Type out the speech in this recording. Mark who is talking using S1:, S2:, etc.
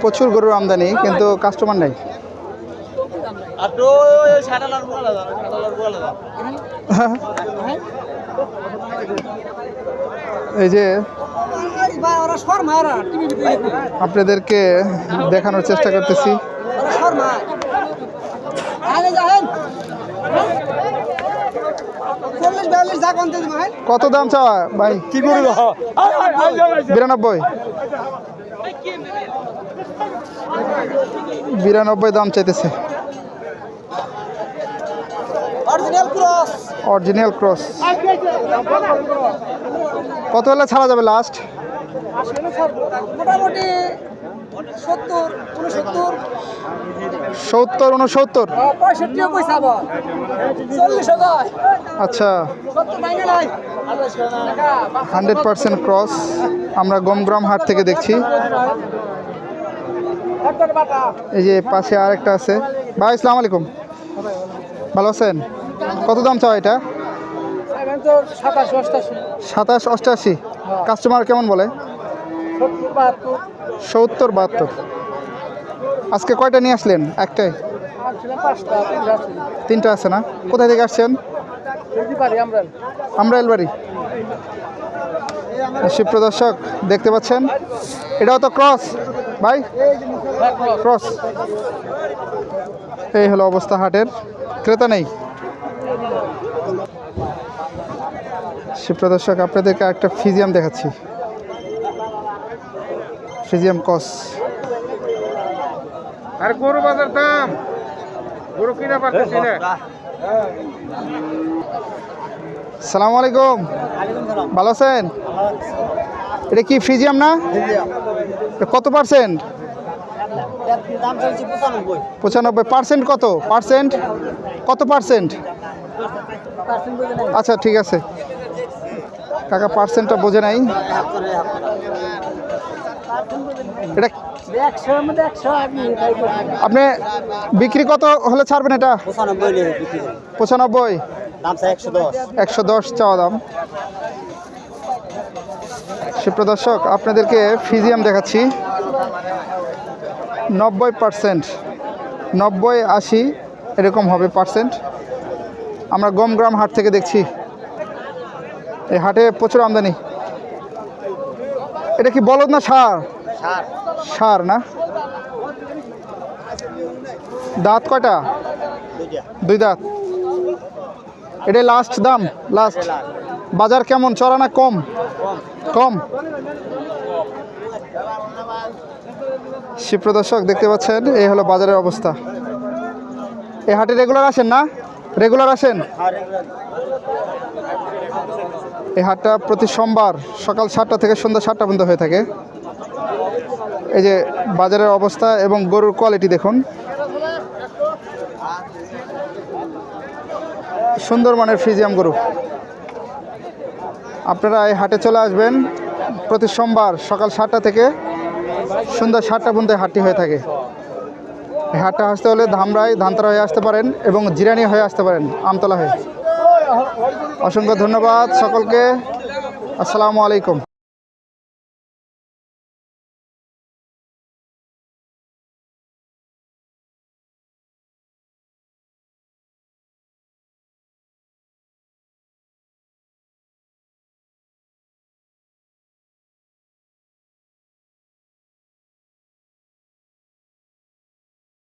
S1: প্রচুর গরুর আমদানি কিন্তু কাস্টমার নেই। এই যে আপনাদেরকে দেখানোর চেষ্টা করতেছি। কত দাম চাওয়া ভাই? কি গরু বিরানব্বই। বিরানব্বই দাম চাইতেছে।
S2: অরিজিনাল ক্রস
S1: অরিজিনাল ক্রস কত হলে ছাড়া যাবে লাস্ট
S2: মোটামুটি সত্তর উনসত্তর?
S1: সত্তর উনসত্তর?
S2: পঁয়ষট্টিও পয়সা চল্লিশ হাজার
S1: আচ্ছা। Hundred percent cross. আমরা গমগ্রাম হাট থেকে দেখছি। এই যে পাশে আরেকটা আছে। ভাই আসসালামু আলাইকুম। ভালো আছেন? কত দাম চাও এটা?
S2: সাতাশ অষ্টাশি।
S1: কাস্টমার কেমন বলে?
S2: সত্তর বাহাত্তর।
S1: আজকে কয়টা নিয়ে আসলেন? একটাই?
S2: তিনটা আছে।
S1: না? কোথায় থেকে আসছেন?
S2: বুঝতে পারি আমরা
S1: আমরা এলবাড়ি শিবপ্রদর্শক দেখতে পাচ্ছেন? এটাও তো ক্রস ভাই? ক্রস। এই হলো অবস্থা হাটের। ক্রেতা নেই। শিবপ্রদর্শক আপনাদেরকে একটা ফিজিয়াম দেখাচ্ছি। ফিজিয়াম কস।
S3: আর গরু বাজার দাম। গরু কিনা পারতেছি না।
S1: সালামু আলাইকুম। ভালো আছেন? এটা কি ফ্রিজিয়াম না? এটা কত পার্সেন্ট?
S2: পঁচানব্বই।
S1: পঁচানব্বই পার্সেন্ট কত? পার্সেন্ট? কত পার্সেন্ট? আচ্ছা ঠিক আছে। কাকা পার্সেন্টটা বোঝে নাই। এটা
S2: আপনি
S1: বিক্রি কত হলে ছাড়বেন এটা?
S2: পঁচানব্বই। একশো দশ
S1: চাওয়া দাম। সুপ্রদর্শক আপনাদেরকে ফিজিয়াম দেখাচ্ছি। নব্বই পার্সেন্ট, নব্বই আশি এরকম হবে পার্সেন্ট। আমরা গমগ্রাম হাট থেকে দেখছি। এই হাটে প্রচুর আমদানি। এটা কি বলদ না সার?
S2: সার।
S1: না? দাঁত কয়টা? দুই দাঁত। এটা লাস্ট দাম লাস্ট বাজার কেমন? চড়া না কম? কম। শিবপ্রদর্শক দেখতে পাচ্ছেন এই হলো বাজারের অবস্থা। এই হাটে রেগুলার আসেন না? রেগুলার আসেন? এই হাটটা প্রতি সোমবার সকাল সাতটা থেকে সন্ধ্যা সাতটা পর্যন্ত হয়ে থাকে। এই যে বাজারের অবস্থা এবং গরুর কোয়ালিটি দেখুন। সুন্দর মানের ফ্রিজিয়াম গরু। আপনারা এই হাটে চলে আসবেন প্রতি সোমবার সকাল সাতটা থেকে সন্ধ্যা সাতটা পর্যন্ত হাটটি হয়ে থাকে। এই হাটটা আসতে হলে ধামরাই, ধানতলা হয়ে আসতে পারেন এবং জিরানি হয়ে আসতে পারেন আমতলা হয়ে। অসংখ্য ধন্যবাদ সকলকে। আসসালামু আলাইকুম।